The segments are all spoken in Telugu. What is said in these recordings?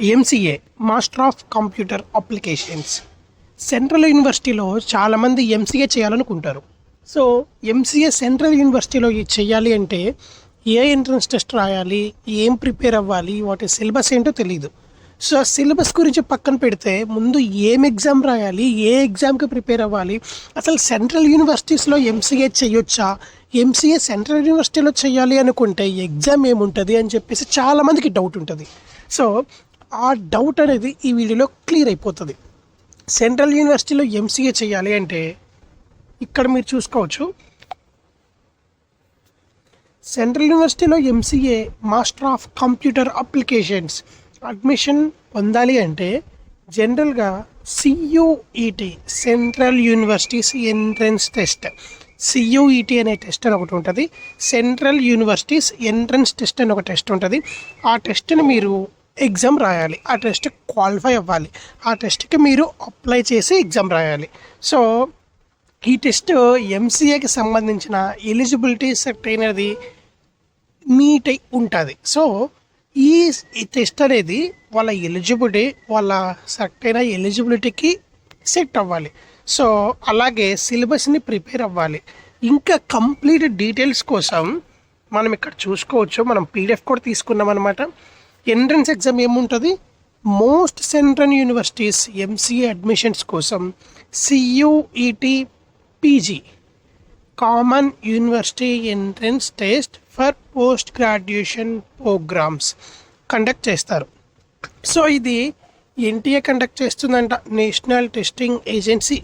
MCA master of computer applications central యూనివర్సిటీలో చాలామంది ఎంసీఏ చేయాలనుకుంటారు. సో ఎంసీఏ సెంట్రల్ యూనివర్సిటీలో చేయాలి అంటే ఏ ఎంట్రన్స్ టెస్ట్ రాయాలి ఏం ప్రిపేర్ అవ్వాలి వాటి సిలబస్ ఏంటో తెలియదు సో ఆ సిలబస్ గురించి పక్కన పెడితే ముందు ఏం ఎగ్జామ్ రాయాలి ఏ ఎగ్జామ్కి ప్రిపేర్ అవ్వాలి అసలు సెంట్రల్ యూనివర్సిటీస్లో ఎంసీఏ చేయొచ్చా ఎంసీఏ సెంట్రల్ యూనివర్సిటీలో చేయాలి అనుకుంటే ఎగ్జామ్ ఏముంటుంది అని చెప్పేసి చాలామందికి డౌట్ ఉంటుంది. సో ఆ డౌట్ అనేది ఈ వీడియోలో క్లియర్ అయిపోతుంది. సెంట్రల్ యూనివర్సిటీలో ఎంసీఏ చేయాలి అంటే ఇక్కడ మీరు చూసుకోవచ్చు. సెంట్రల్ యూనివర్సిటీలో MCA master of computer applications admission పొందాలి అంటే జనరల్గా CUET central universities entrance test CUET అనే టెస్ట్ అని ఒకటి ఉంటుంది. సెంట్రల్ యూనివర్సిటీస్ ఎంట్రన్స్ టెస్ట్ అని ఒక టెస్ట్ ఉంటుంది. ఆ టెస్ట్ని మీరు ఎగ్జామ్ రాయాలి. ఆ టెస్ట్ క్వాలిఫై అవ్వాలి. ఆ టెస్ట్కి మీరు అప్లై చేసి ఎగ్జామ్ రాయాలి. సో ఈ టెస్ట్ ఎంసీఏకి సంబంధించిన ఎలిజిబిలిటీ సెట్ అయినది మీట్ అయి ఉంటుంది. సో ఈ ఈ టెస్ట్ అనేది వాళ్ళ ఎలిజిబిలిటీ వాళ్ళ సెట్ అయిన ఎలిజిబిలిటీకి సెట్ అవ్వాలి. సో అలాగే సిలబస్ని ప్రిపేర్ అవ్వాలి. ఇంకా కంప్లీట్ డీటెయిల్స్ కోసం మనం ఇక్కడ చూసుకోవచ్చు. మనం పీడిఎఫ్ కూడా తీసుకున్నాం అనమాట ఎంట్రన్స్ ఎగ్జామ్ ఏముంటుంది? Most central universities MCA admissions కోసం CUET PG common university entrance test for post graduation programmes conduct చేస్తారు. సో ఇది ఎన్టీఏ కండక్ట్ చేస్తుందంట national testing agency.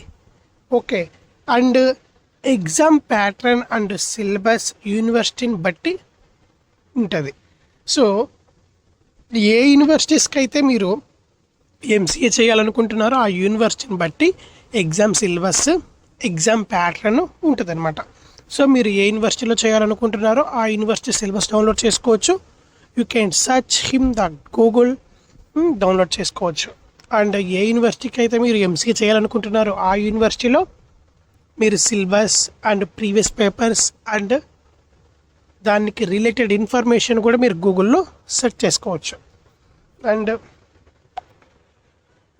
Okay and exam pattern and syllabus యూనివర్సిటీని బట్టి ఉంటుంది. సో ఏ యూనివర్సిటీస్కి అయితే మీరు ఎంసీఏ చేయాలనుకుంటున్నారో ఆ యూనివర్సిటీని బట్టి ఎగ్జామ్ సిలబస్ ఎగ్జామ్ ప్యాటర్న్ ఉంటుంది అనమాట సో మీరు ఏ యూనివర్సిటీలో చేయాలనుకుంటున్నారో ఆ యూనివర్సిటీ సిలబస్ డౌన్లోడ్ చేసుకోవచ్చు. You can search him the Google download చేసుకోవచ్చు. అండ్ ఏ యూనివర్సిటీకి అయితే మీరు ఎంసీఏ చేయాలనుకుంటున్నారో ఆ యూనివర్సిటీలో మీరు syllabus and previous papers and దానికి రిలేటెడ్ ఇన్ఫర్మేషన్ కూడా మీరు గూగుల్లో సెర్చ్ చేసుకోవచ్చు. అండ్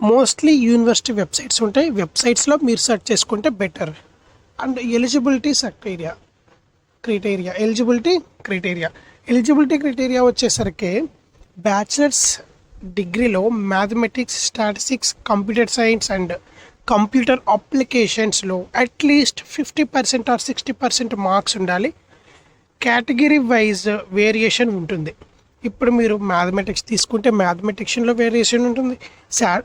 మోస్ట్లీ యూనివర్సిటీ వెబ్సైట్స్ ఉంటాయి. వెబ్సైట్స్లో మీరు సెర్చ్ చేసుకుంటే better. And eligibility criteria criteria. Eligibility criteria. Eligibility criteria వచ్చేసరికి బ్యాచిలర్స్ డిగ్రీలో mathematics statistics computer science and computer అప్లికేషన్స్లో at least fifty percent or sixty percent marks ఉండాలి. కేటగిరీ వైజ్ వేరియేషన్ ఉంటుంది. ఇప్పుడు మీరు మ్యాథమెటిక్స్ తీసుకుంటే మ్యాథమెటిక్షన్లో వేరియేషన్ ఉంటుంది.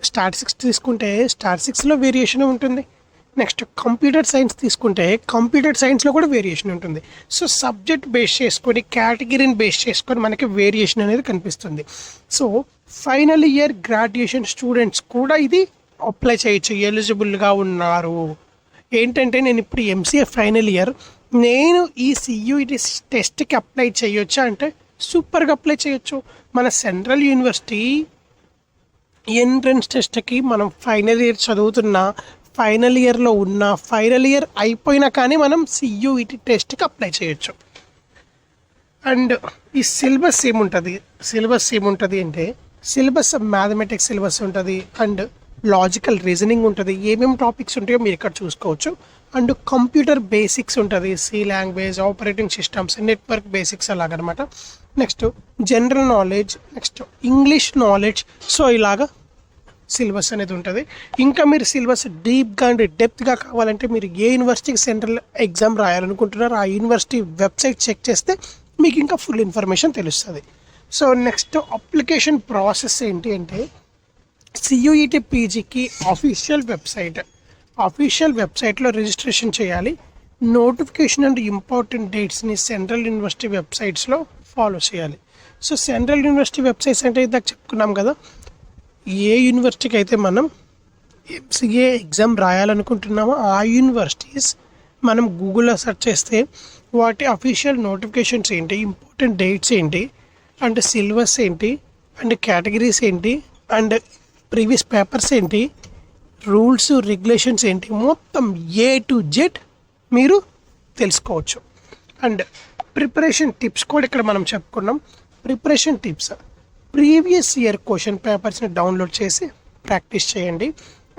స్టాటిస్టిక్స్ తీసుకుంటే స్టాటిస్టిక్స్లో వేరియేషన్ ఉంటుంది. నెక్స్ట్ కంప్యూటర్ సైన్స్ తీసుకుంటే కంప్యూటర్ సైన్స్లో కూడా వేరియేషన్ ఉంటుంది. సో సబ్జెక్ట్ బేస్ చేసుకొని కేటగిరీని బేస్ చేసుకొని మనకి వేరియేషన్ అనేది కనిపిస్తుంది. So final year graduation students కూడా ఇది అప్లై చేయొచ్చు. ఎలిజిబుల్గా ఉన్నారు. ఏంటంటే నేను ఇప్పుడు ఎంసీఏ ఫైనల్ ఇయర్ నేను ఈ సియూఈటి టెస్ట్కి అప్లై చేయొచ్చా అంటే సూపర్గా అప్లై చేయొచ్చు. మన సెంట్రల్ యూనివర్సిటీ ఎంట్రన్స్ టెస్ట్కి మనం ఫైనల్ ఇయర్ చదువుతున్న ఫైనల్ ఇయర్లో ఉన్న ఫైనల్ ఇయర్ అయిపోయినా కానీ మనం సియూఈటి టెస్ట్కి అప్లై చేయొచ్చు. అండ్ ఈ సిలబస్ ఏముంటుంది? సిలబస్ ఏముంటుంది అంటే సిలబస్ మ్యాథమెటిక్స్ సిలబస్ ఉంటుంది అండ్ లాజికల్ రీజనింగ్ ఉంటుంది. ఏమేమి టాపిక్స్ ఉంటాయో మీరు ఇక్కడ చూసుకోవచ్చు. అండ్ కంప్యూటర్ బేసిక్స్ ఉంటుంది. C language operating systems network basics అలాగనమాట. Next general knowledge next English knowledge. So ఇలాగా సిలబస్ అనేది ఉంటుంది. ఇంకా మీరు సిలబస్ డీప్గా అండ్ డెప్త్గా కావాలంటే మీరు ఏ యూనివర్సిటీకి సెంట్రల్ ఎగ్జామ్ రాయాలనుకుంటున్నారో ఆ యూనివర్సిటీ వెబ్సైట్ చెక్ చేస్తే మీకు ఇంకా ఫుల్ ఇన్ఫర్మేషన్ తెలుస్తుంది. సో నెక్స్ట్ అప్లికేషన్ ప్రాసెస్ ఏంటి అంటే సియుఈటి పీజీకి అఫీషియల్ వెబ్సైట్ అఫీషియల్ వెబ్సైట్లో రిజిస్ట్రేషన్ చేయాలి. నోటిఫికేషన్ అండ్ ఇంపార్టెంట్ డేట్స్ని సెంట్రల్ యూనివర్సిటీ వెబ్సైట్స్లో ఫాలో చేయాలి. సో సెంట్రల్ యూనివర్సిటీ వెబ్సైట్స్ అంటే ఇందాక చెప్పుకున్నాం కదా ఏ యూనివర్సిటీకి అయితే మనం ఎంసీఏ ఎగ్జామ్ రాయాలనుకుంటున్నామో ఆ యూనివర్సిటీస్ మనం గూగుల్లో సెర్చ్ చేస్తే వాటి అఫీషియల్ నోటిఫికేషన్స్ ఏంటి ఇంపార్టెంట్ డేట్స్ ఏంటి అండ్ సిలబస్ ఏంటి అండ్ కేటగిరీస్ ఏంటి అండ్ ప్రీవియస్ పేపర్స్ ఏంటి రూల్స్ రెగ్యులేషన్స్ ఏంటి మొత్తం ఏ టు జెడ్ మీరు తెలుసుకోవచ్చు. అండ్ ప్రిపరేషన్ టిప్స్ కూడా ఇక్కడ మనం చెప్పుకున్నాం. Preparation tips. Previous year question పేపర్స్ని download చేసి ప్రాక్టీస్ చేయండి.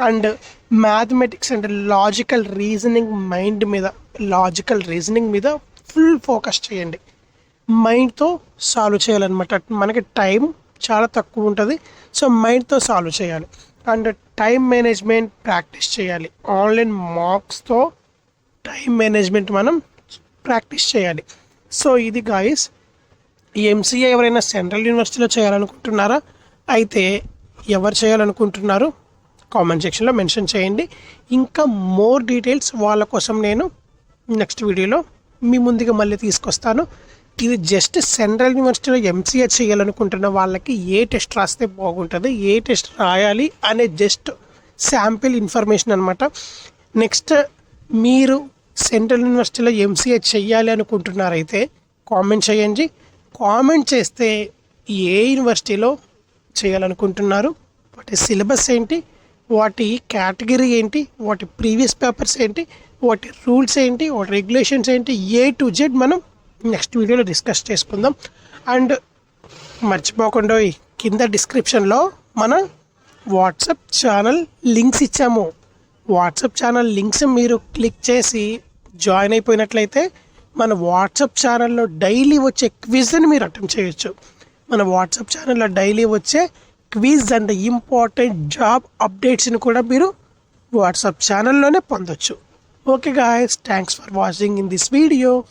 And mathematics and logical reasoning mind మీద లాజికల్ రీజనింగ్ మీద ఫుల్ ఫోకస్ చేయండి. మైండ్తో సాల్వ్ చేయాలన్నమాట. మనకి టైం చాలా తక్కువ ఉంటుంది సో మైండ్తో సాల్వ్ చేయాలి. అండ్ టైం మేనేజ్మెంట్ ప్రాక్టీస్ చేయాలి. ఆన్లైన్ మార్క్స్తో టైం మేనేజ్మెంట్ మనం ప్రాక్టీస్ చేయాలి. సో ఇది గాయస్ ఈ ఎంసీఏ ఎవరైనా సెంట్రల్ యూనివర్సిటీలో చేయాలనుకుంటున్నారా? అయితే ఎవరు చేయాలనుకుంటున్నారు? కామెంట్ సెక్షన్లో మెన్షన్ చేయండి. ఇంకా మోర్ డీటెయిల్స్ వాళ్ళ కోసం నేను నెక్స్ట్ వీడియోలో మీ ముందుగా మళ్ళీ తీసుకొస్తాను. ఇది జస్ట్ సెంట్రల్ యూనివర్సిటీలో ఎంసీఏ చేయాలనుకుంటున్న వాళ్ళకి ఏ టెస్ట్ రాస్తే బాగుంటుంది ఏ టెస్ట్ రాయాలి అనే జస్ట్ శాంపిల్ ఇన్ఫర్మేషన్ అనమాట నెక్స్ట్ మీరు సెంట్రల్ యూనివర్సిటీలో ఎంసీఏ చెయ్యాలి అనుకుంటున్నారైతే కామెంట్ చేయండి. కామెంట్ చేస్తే ఏ యూనివర్సిటీలో చేయాలనుకుంటున్నారు? వాటి సిలబస్ ఏంటి? వాటి కేటగిరీ ఏంటి? వాటి ప్రీవియస్ పేపర్స్ ఏంటి? వాటి రూల్స్ ఏంటి? వాటి రెగ్యులేషన్స్ ఏంటి? ఏ టు జెడ్ మనం నెక్స్ట్ వీడియోలో డిస్కస్ చేసుకుందాం. అండ్ మర్చిపోకుండా కింద డిస్క్రిప్షన్లో మన వాట్సాప్ ఛానల్ లింక్స్ ఇచ్చాము. వాట్సాప్ ఛానల్ లింక్స్ మీరు క్లిక్ చేసి జాయిన్ అయిపోయినట్లయితే మన వాట్సాప్ ఛానల్లో డైలీ వచ్చే క్విజ్ని మీరు అటెంప్ట్ చేయొచ్చు. మన వాట్సాప్ ఛానల్లో డైలీ వచ్చే క్విజ్ అండ్ ఇంపార్టెంట్ జాబ్ అప్డేట్స్ని కూడా మీరు వాట్సాప్ ఛానల్లోనే పొందొచ్చు. Okay guys thanks for watching in this video.